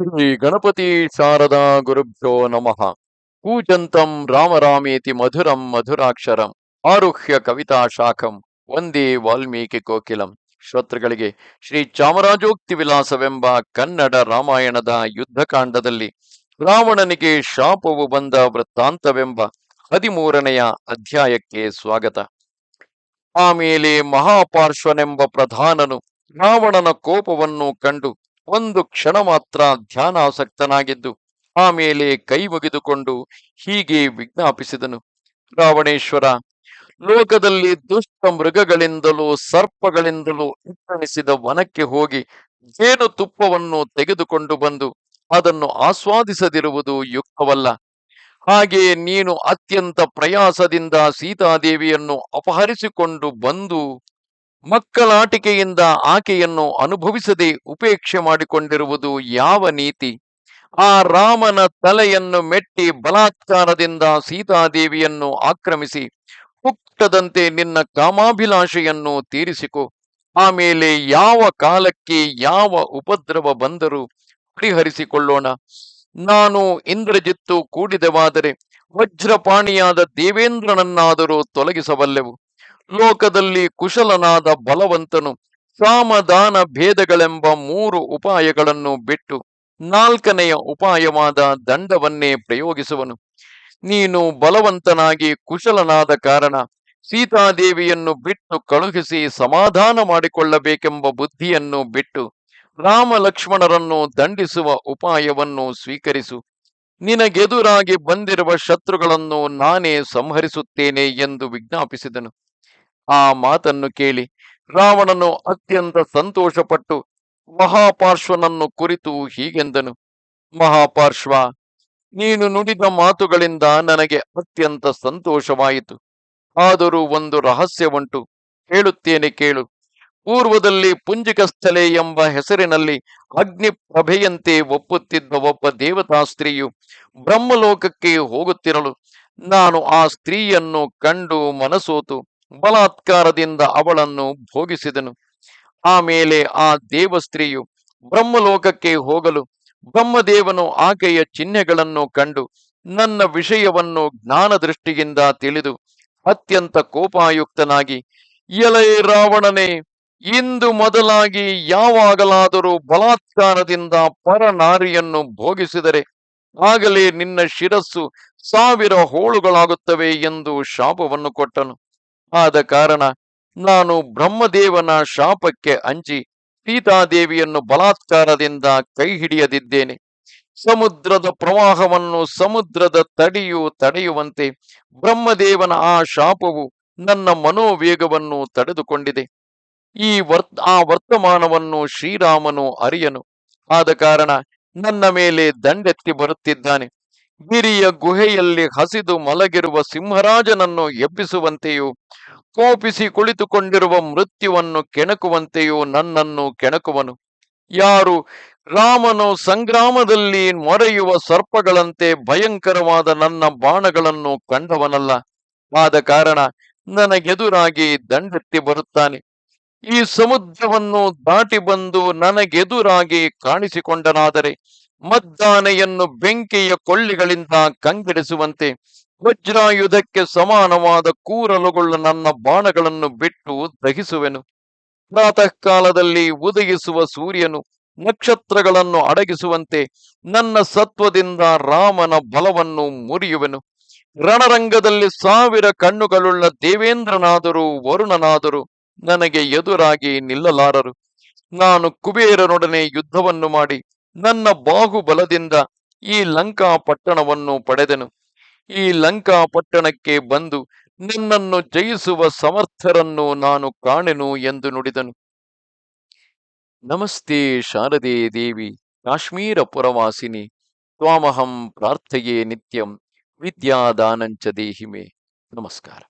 ಶ್ರೀ ಗಣಪತಿ ಶಾರದಾ ಗುರುಭ್ಯೋ ನಮಃ. ಕೂಜಂತಂ ರಾಮರಾಮೇತಿ ಮಧುರಂ ಮಧುರಾಕ್ಷರಂ. ಆರುಹ್ಯ ಕವಿತಾ ಶಾಖಂ. ಒಂದೇ ವಾಲ್ಮೀಕಿ ಕೋಕಿಲಂ. ಶ್ರೋತೃಗಳಿಗೆ ಶ್ರೀ ಚಾಮರಾಜೋಕ್ತಿ ವಿಲಾಸವೆಂಬ ಕನ್ನಡ ರಾಮಾಯಣದ ಯುದ್ಧಕಾಂಡದಲ್ಲಿ ರಾವಣನಿಗೆ ಶಾಪವು ಬಂದ ವೃತ್ತಾಂತವೆಂಬ ಹದಿಮೂರನೆಯ ಅಧ್ಯಾಯಕ್ಕೆ ಸ್ವಾಗತ. ಆಮೇಲೆ ಮಹಾಪಾರ್ಶ್ವನೆಂಬ ಪ್ರಧಾನನು ರಾವಣನ ಕೋಪವನ್ನು ಕಂಡು ಒಂದು ಕ್ಷಣ ಮಾತ್ರ ಧ್ಯಾನಾಸಕ್ತನಾಗಿದ್ದು ಆಮೇಲೆ ಕೈ ಮುಗಿದುಕೊಂಡು ಹೀಗೆ ವಿಜ್ಞಾಪಿಸಿದನು. ರಾವಣೇಶ್ವರ, ಲೋಕದಲ್ಲಿ ದುಷ್ಟ ಮೃಗಗಳಿಂದಲೂ ಸರ್ಪಗಳಿಂದಲೂ ಉತ್ತಣಿಸಿದ ವನಕ್ಕೆ ಹೋಗಿ ಜೇನು ತುಪ್ಪವನ್ನು ತೆಗೆದುಕೊಂಡು ಬಂದು ಅದನ್ನು ಆಸ್ವಾದಿಸದಿರುವುದು ಯುಕ್ತವಲ್ಲ. ಹಾಗೆ ನೀನು ಅತ್ಯಂತ ಪ್ರಯಾಸದಿಂದ ಸೀತಾದೇವಿಯನ್ನು ಅಪಹರಿಸಿಕೊಂಡು ಬಂದು ಮಕ್ಕಳಾಟಿಕೆಯಿಂದ ಆಕೆಯನ್ನು ಅನುಭವಿಸದೆ ಉಪೇಕ್ಷೆ ಮಾಡಿಕೊಂಡಿರುವುದು ಯಾವ ನೀತಿ? ಆ ರಾಮನ ತಲೆಯನ್ನು ಮೆಟ್ಟಿ ಬಲಾತ್ಕಾರದಿಂದ ಸೀತಾದೇವಿಯನ್ನು ಆಕ್ರಮಿಸಿ, ಹುಕ್ತದಂತೆ ನಿನ್ನ ಕಾಮಾಭಿಲಾಷೆಯನ್ನು ತೀರಿಸಿಕೊ. ಆಮೇಲೆ ಯಾವ ಕಾಲಕ್ಕೆ ಯಾವ ಉಪದ್ರವ ಬಂದರೂ ಪರಿಹರಿಸಿಕೊಳ್ಳೋಣ. ನಾನು ಇಂದ್ರಜಿತ್ತು ಕೂಡಿದವಾದರೆ ವಜ್ರಪಾಣಿಯಾದ ದೇವೇಂದ್ರನನ್ನಾದರೂ ತೊಲಗಿಸಬಲ್ಲೆವು. ಲೋಕದಲ್ಲಿ ಕುಶಲನಾದ ಬಲವಂತನು ಸಾಮದಾನ ಭೇದಗಳೆಂಬ ಮೂರು ಉಪಾಯಗಳನ್ನು ಬಿಟ್ಟು ನಾಲ್ಕನೆಯ ಉಪಾಯವಾದ ದಂಡವನ್ನೇ ಪ್ರಯೋಗಿಸುವನು. ನೀನು ಬಲವಂತನಾಗಿ ಕುಶಲನಾದ ಕಾರಣ ಸೀತಾದೇವಿಯನ್ನು ಬಿಟ್ಟು ಕಳುಹಿಸಿ ಸಮಾಧಾನ ಮಾಡಿಕೊಳ್ಳಬೇಕೆಂಬ ಬುದ್ಧಿಯನ್ನು ಬಿಟ್ಟು ರಾಮ ಲಕ್ಷ್ಮಣರನ್ನು ದಂಡಿಸುವ ಉಪಾಯವನ್ನು ಸ್ವೀಕರಿಸು. ನಿನಗೆದುರಾಗಿ ಬಂದಿರುವ ಶತ್ರುಗಳನ್ನು ನಾನೇ ಸಂಹರಿಸುತ್ತೇನೆ ಎಂದು ವಿಜ್ಞಾಪಿಸಿದನು. ಆ ಮಾತನ್ನು ಕೇಳಿ ರಾವಣನು ಅತ್ಯಂತ ಸಂತೋಷಪಟ್ಟು ಮಹಾಪಾರ್ಶ್ವನನ್ನು ಕುರಿತು ಹೀಗೆಂದನು. ಮಹಾಪಾರ್ಶ್ವ, ನೀನು ನುಡಿದ ಮಾತುಗಳಿಂದ ನನಗೆ ಅತ್ಯಂತ ಸಂತೋಷವಾಯಿತು. ಆದರೂ ಒಂದು ರಹಸ್ಯವುಂಟು. ಹೇಳುತ್ತೇನೆ ಕೇಳು. ಪೂರ್ವದಲ್ಲಿ ಪುಂಜಿಕಸ್ಥಲೆ ಎಂಬ ಹೆಸರಿನಲ್ಲಿ ಅಗ್ನಿ ಪ್ರಭೆಯಂತೆ ಒಪ್ಪುತ್ತಿದ್ದ ಒಬ್ಬ ದೇವತಾ ಸ್ತ್ರೀಯು ಬ್ರಹ್ಮಲೋಕಕ್ಕೆ ಹೋಗುತ್ತಿರಲು ನಾನು ಆ ಸ್ತ್ರೀಯನ್ನು ಕಂಡು ಮನಸೋತು. ಬಲಾತ್ಕಾರದಿಂದ ಅವಳನ್ನು ಭೋಗಿಸಿದನು. ಆಮೇಲೆ ಆ ದೇವಸ್ತ್ರೀಯು ಬ್ರಹ್ಮಲೋಕಕ್ಕೆ ಹೋಗಲು ಬ್ರಹ್ಮದೇವನು ಆಕೆಯ ಚಿಹ್ನೆಗಳನ್ನು ಕಂಡು ನನ್ನ ವಿಷಯವನ್ನು ಜ್ಞಾನ ದೃಷ್ಟಿಯಿಂದ ತಿಳಿದು ಅತ್ಯಂತ ಕೋಪಾಯುಕ್ತನಾಗಿ, ಎಲೈ ರಾವಣನೇ ಇಂದು ಮೊದಲಾಗಿ ಯಾವಾಗಲಾದರೂ ಬಲಾತ್ಕಾರದಿಂದ ಪರನಾರಿಯನ್ನು ಭೋಗಿಸಿದರೆ ಆಗಲೇ ನಿನ್ನ ಶಿರಸ್ಸು ಸಾವಿರ ಹೋಳುಗಳಾಗುತ್ತವೆ ಎಂದು ಶಾಪವನ್ನು ಕೊಟ್ಟನು. ಆದ ಕಾರಣ ನಾನು ಬ್ರಹ್ಮದೇವನ ಶಾಪಕ್ಕೆ ಅಂಜಿ ಸೀತಾದೇವಿಯನ್ನು ಬಲಾತ್ಕಾರದಿಂದ ಕೈ ಹಿಡಿಯದಿದ್ದೇನೆ ಸಮುದ್ರದ ಪ್ರವಾಹವನ್ನು ಸಮುದ್ರದ ತಡಿಯು ತಡೆಯುವಂತೆ ಬ್ರಹ್ಮದೇವನ ಆ ಶಾಪವು ನನ್ನ ಮನೋವೇಗವನ್ನು ತಡೆದುಕೊಂಡಿದೆ. ಈ ವರ್ತ ಆ ವರ್ತಮಾನವನ್ನು ಶ್ರೀರಾಮನು ಅರಿಯನು. ಆದ ಕಾರಣ ನನ್ನ ಮೇಲೆ ದಂಡೆತ್ತಿ ಬರುತ್ತಿದ್ದಾನೆ. ಗಿರಿಯ ಗುಹೆಯಲ್ಲಿ ಹಸಿದು ಮಲಗಿರುವ ಸಿಂಹರಾಜನನ್ನು ಎಬ್ಬಿಸುವಂತೆಯೂ, ಕೋಪಿಸಿ ಕುಳಿತುಕೊಂಡಿರುವ ಮೃತ್ಯುವನ್ನು ಕೆಣಕುವಂತೆಯೂ ನನ್ನನ್ನು ಕೆಣಕುವನು. ಯಾರು ರಾಮನು ಸಂಗ್ರಾಮದಲ್ಲಿ ಮೊರೆಯುವ ಸರ್ಪಗಳಂತೆ ಭಯಂಕರವಾದ ನನ್ನ ಬಾಣಗಳನ್ನು ಕಂಡವನಲ್ಲ. ಆದ ಕಾರಣ ನನಗೆದುರಾಗಿ ದಂಡೆತ್ತಿ ಬರುತ್ತಾನೆ. ಈ ಸಮುದ್ರವನ್ನು ದಾಟಿ ಬಂದು ನನಗೆದುರಾಗಿ ಕಾಣಿಸಿಕೊಂಡನಾದರೆ ಮದ್ದಾನೆಯನ್ನು ಬೆಂಕಿಯ ಕೊಳ್ಳಿಗಳಿಂದ ಕಂಗೆಡಿಸುವಂತೆ ವಜ್ರಾಯುಧಕ್ಕೆ ಸಮಾನವಾದ ಕೂರಲುಗೊಳ್ಳ ನನ್ನ ಬಾಣಗಳನ್ನು ಬಿಟ್ಟು ದಹಿಸುವೆನು. ಪ್ರಾತಃ ಕಾಲದಲ್ಲಿ ಉದಯಿಸುವ ಸೂರ್ಯನು ನಕ್ಷತ್ರಗಳನ್ನು ಅಡಗಿಸುವಂತೆ ನನ್ನ ಸತ್ವದಿಂದ ರಾಮನ ಬಲವನ್ನು ಮುರಿಯುವೆನು. ರಣರಂಗದಲ್ಲಿ ಸಾವಿರ ಕಣ್ಣುಗಳುಳ್ಳ ದೇವೇಂದ್ರನಾದರೂ ವರುಣನಾದರೂ ನನಗೆ ಎದುರಾಗಿ ನಿಲ್ಲಲಾರರು. ನಾನು ಕುಬೇರನೊಡನೆ ಯುದ್ಧವನ್ನು ಮಾಡಿ ನನ್ನ ಬಾಹುಬಲದಿಂದ ಈ ಲಂಕಾ ಪಟ್ಟಣವನ್ನು ಪಡೆದೆನು. ಈ ಲಂಕಾ ಪಟ್ಟಣಕ್ಕೆ ಬಂದು ನಿನ್ನನ್ನು ಜಯಿಸುವ ಸಮರ್ಥರನ್ನು ನಾನು ಕಾಣೆನು ಎಂದು ನುಡಿದನು. ನಮಸ್ತೆ ಶಾರದೆ ದೇವಿ, ಕಾಶ್ಮೀರ ಪುರವಾಸಿನಿ, ತ್ವಾಮಹಂ ಪ್ರಾರ್ಥೆಯೇ ನಿತ್ಯಂ, ವಿದ್ಯಾದಾನಂಚ ದೇಹಿಮೆ. ನಮಸ್ಕಾರ.